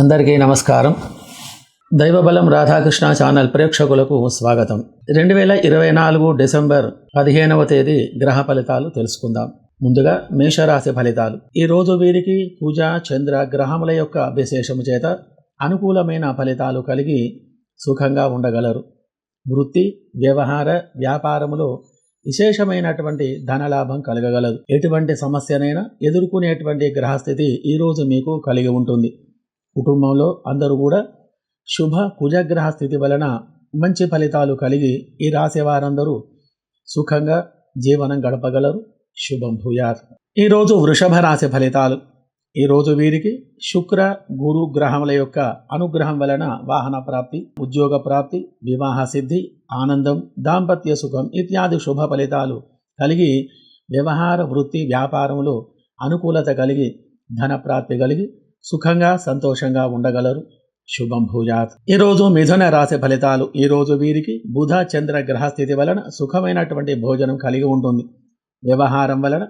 అందరికీ నమస్కారం. దైవబలం రాధాకృష్ణ ఛానల్ ప్రేక్షకులకు స్వాగతం. రెండు వేల ఇరవై నాలుగు డిసెంబర్ పదిహేనవ తేదీ గ్రహ ఫలితాలు తెలుసుకుందాం. ముందుగా మేషరాశి ఫలితాలు. ఈ రోజు వీరికి పూజ చంద్ర గ్రహముల యొక్క విశేషము చేత అనుకూలమైన ఫలితాలు కలిగి సుఖంగా ఉండగలరు. వృత్తి వ్యవహార వ్యాపారములో విశేషమైనటువంటి ధనలాభం కలగగలదు. ఎటువంటి సమస్యనైనా ఎదుర్కొనేటువంటి గ్రహస్థితి ఈరోజు మీకు కలిగి ఉంటుంది. కుటుంబంలో అందరూ కూడా శుభ కుజగ్రహ స్థితి వలన మంచి ఫలితాలు కలిగి ఈ రాశి వారందరూ సుఖంగా జీవనం గడపగలరు. శుభం భూయాత్. ఈరోజు వృషభ రాశి ఫలితాలు. ఈరోజు వీరికి శుక్ర గురు గ్రహముల యొక్క అనుగ్రహం వలన వాహన ప్రాప్తి ఉద్యోగ ప్రాప్తి వివాహ సిద్ధి ఆనందం దాంపత్య సుఖం ఇత్యాది శుభ ఫలితాలు కలిగి వ్యవహార వృత్తి వ్యాపారంలో అనుకూలత కలిగి ధన ప్రాప్తి కలిగి సుఖంగా సంతోషంగా ఉండగలరు. శుభం భూయాత్ ఈరోజు మిథున రాశి ఫలితాలు ఈరోజు వీరికి బుధ చంద్ర గ్రహ స్థితి వలన సుఖమైనటువంటి భోజనం కలిగి ఉంటుంది. వ్యవహారం వలన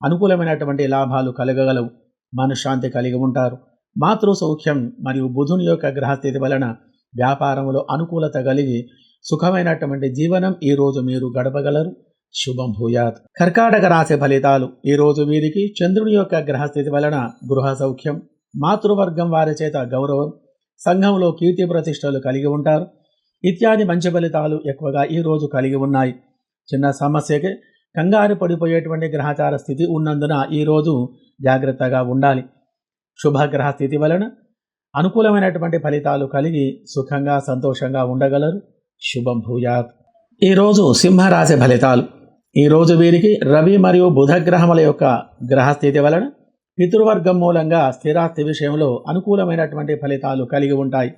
అనుకూలమైనటువంటి లాభాలు కలగగలవు. మనశ్శాంతి కలిగి ఉంటారు. మాతృ సౌఖ్యం మరియు బుధుని యొక్క గ్రహస్థితి వలన వ్యాపారంలో అనుకూలత కలిగి సుఖమైనటువంటి జీవనం ఈ రోజు మీరు గడపగలరు. శుభం భూయాత్ కర్కాటక రాశి ఫలితాలు ఈ రోజు వీరికి చంద్రుని యొక్క గ్రహస్థితి వలన గృహ సౌఖ్యం మాతృవర్గం వారి చేత గౌరవం సంఘంలో కీర్తి ప్రతిష్టలు కలిగి ఉంటారు. ఇత్యాది మంచి ఫలితాలు ఎక్కువగా ఈ రోజు కలిగి ఉన్నాయి. చిన్న సమస్యకి కంగారు పడిపోయేటువంటి గ్రహచార స్థితి ఉన్నందున ఈరోజు జాగ్రత్తగా ఉండాలి. శుభగ్రహ స్థితి వలన అనుకూలమైనటువంటి ఫలితాలు కలిగి సుఖంగా సంతోషంగా ఉండగలరు. శుభం భూయాత్. ఈరోజు సింహరాశి ఫలితాలు. ఈరోజు వీరికి రవి మరియు బుధగ్రహముల యొక్క గ్రహస్థితి వలన పితృవర్గం మూలంగా స్థిరాస్తి విషయంలో అనుకూలమైనటువంటి ఫలితాలు కలిగి ఉంటాయి.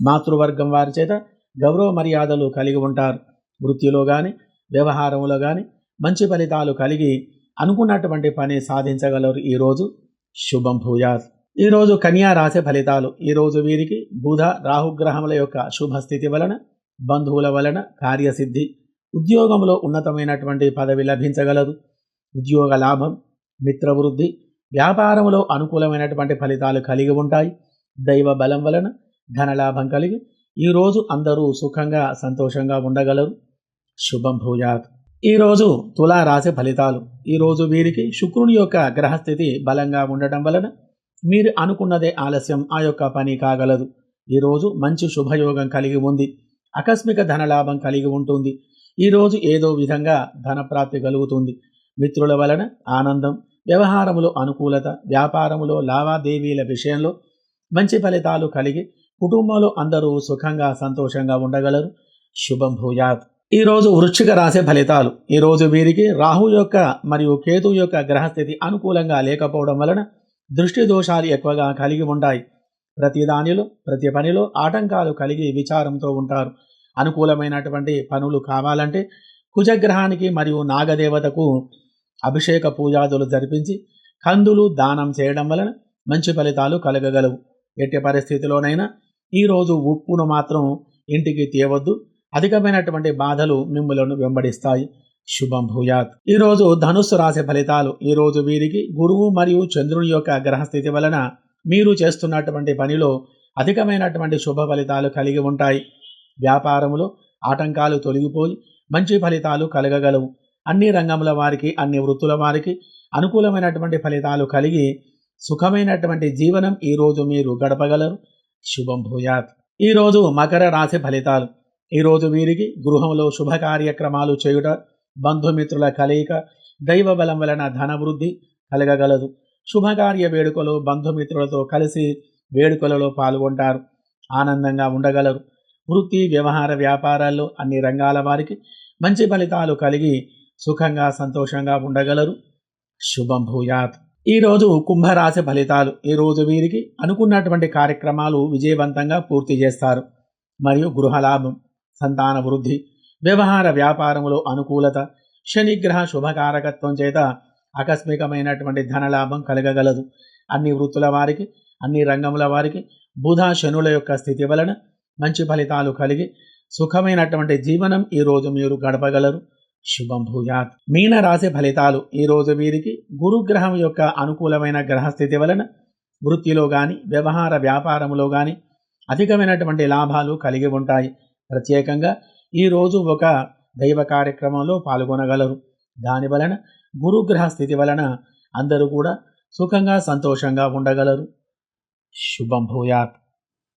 మాతృవర్గం వారి చేత గౌరవ మర్యాదలు కలిగి ఉంటారు. వృత్తిలో కానీ వ్యవహారంలో కానీ మంచి ఫలితాలు కలిగి అనుకున్నటువంటి పని సాధించగలరు ఈరోజు శుభం భూయాత్. ఈరోజు కన్యా రాశి ఫలితాలు. ఈరోజు వీరికి బుధ రాహుగ్రహముల యొక్క శుభస్థితి వలన బంధువుల వలన కార్యసిద్ధి ఉద్యోగంలో ఉన్నతమైనటువంటి పదవి లభించగలదు. ఉద్యోగ లాభం మిత్రవృద్ధి వ్యాపారంలో అనుకూలమైనటువంటి ఫలితాలు కలిగి ఉంటాయి. దైవ బలం వలన ధనలాభం కలిగి ఈరోజు అందరూ సుఖంగా సంతోషంగా ఉండగలరు. శుభం భూయాత్. ఈరోజు తులారాశి ఫలితాలు. ఈరోజు వీరికి శుక్రుని యొక్క గ్రహస్థితి బలంగా ఉండటం వలన మీరు అనుకున్నదే ఆలస్యం ఆ యొక్క పని కాగలదు. ఈరోజు మంచి శుభయోగం కలిగి ఉంది. ఆకస్మిక ధనలాభం కలిగి ఉంటుంది. ఈరోజు ఏదో విధంగా ధనప్రాప్తి కలుగుతుంది. మిత్రుల వలన ఆనందం వ్యవహారములో అనుకూలత వ్యాపారములో లావాదేవీల విషయంలో మంచి ఫలితాలు కలిగి కుటుంబంలో అందరూ సుఖంగా సంతోషంగా ఉండగలరు. శుభం భూయాత్. ఈరోజు వృశ్చిక రాశి ఫలితాలు. ఈరోజు వీరికి రాహు యొక్క మరియు కేతు యొక్క గ్రహస్థితి అనుకూలంగా లేకపోవడం వలన దృష్టి దోషాలు ఎక్కువగా కలిగి ఉంటాయి. ప్రతి దానిలో ప్రతి పనిలో ఆటంకాలు కలిగి విచారంతో ఉంటారు. అనుకూలమైనటువంటి పనులు కావాలంటే కుజగ్రహానికి మరియు నాగదేవతకు అభిషేక పూజాదులు జరిపించి కందులు దానం చేయడం వలన మంచి ఫలితాలు కలగగలవు. ఎట్టి పరిస్థితిలోనైనా ఈరోజు ఉప్పును మాత్రం ఇంటికి తీయవద్దు అధికమైనటువంటి బాధలు మిమ్మలను వెంబడిస్తాయి. శుభం భూయాత్. ఈరోజు ధనుస్సు రాశి ఫలితాలు. ఈరోజు వీరికి గురువు మరియు చంద్రుని యొక్క గ్రహస్థితి వలన మీరు చేస్తున్నటువంటి పనిలో అధికమైనటువంటి శుభ ఫలితాలు కలిగి ఉంటాయి. వ్యాపారములో ఆటంకాలు తొలగిపోయి మంచి ఫలితాలు కలగగలవు. అన్ని రంగముల వారికి అన్ని వృత్తుల వారికి అనుకూలమైనటువంటి ఫలితాలు కలిగి సుఖమైనటువంటి జీవనం ఈరోజు మీరు గడపగలరు. శుభం భూయాత్. ఈరోజు మకర రాశి ఫలితాలు. ఈరోజు వీరికి గృహంలో శుభ కార్యక్రమాలు చేయుట బంధుమిత్రుల కలయిక దైవ బలం వలన ధనవృద్ధి కలగగలదు. శుభకార్య వేడుకలు బంధుమిత్రులతో కలిసి వేడుకలలో పాల్గొంటారు. ఆనందంగా ఉండగలరు. వృత్తి వ్యవహార వ్యాపారాల్లో అన్ని రంగాల వారికి మంచి ఫలితాలు కలిగి సుఖంగా సంతోషంగా ఉండగలరు. శుభం భూయాత్. ఈరోజు కుంభరాశి ఫలితాలు. ఈరోజు వీరికి అనుకున్నటువంటి కార్యక్రమాలు విజయవంతంగా పూర్తి చేస్తారు. మరియు గృహలాభం సంతాన వృద్ధి వ్యవహార వ్యాపారములో అనుకూలత శనిగ్రహ శుభకారకత్వం చేత ఆకస్మికమైనటువంటి ధనలాభం కలగగలదు. అన్ని వృత్తుల వారికి అన్ని రంగముల వారికి బుధ శనుల యొక్క స్థితి వలన మంచి ఫలితాలు కలిగి సుఖమైనటువంటి జీవనం ఈరోజు మీరు గడపగలరు. శుభం భూయాత్. మీన రాశి ఫలితాలు ఈరోజు వీరికి గురుగ్రహం యొక్క అనుకూలమైన గ్రహస్థితి వలన వృత్తిలో కానీ వ్యవహార వ్యాపారంలో కానీ అధికమైనటువంటి లాభాలు కలిగి ఉంటాయి. ప్రత్యేకంగా ఈరోజు ఒక దైవ కార్యక్రమంలో పాల్గొనగలరు. దాని వలన గురుగ్రహ స్థితి వలన అందరూ కూడా సుఖంగా సంతోషంగా ఉండగలరు. శుభం భూయాత్.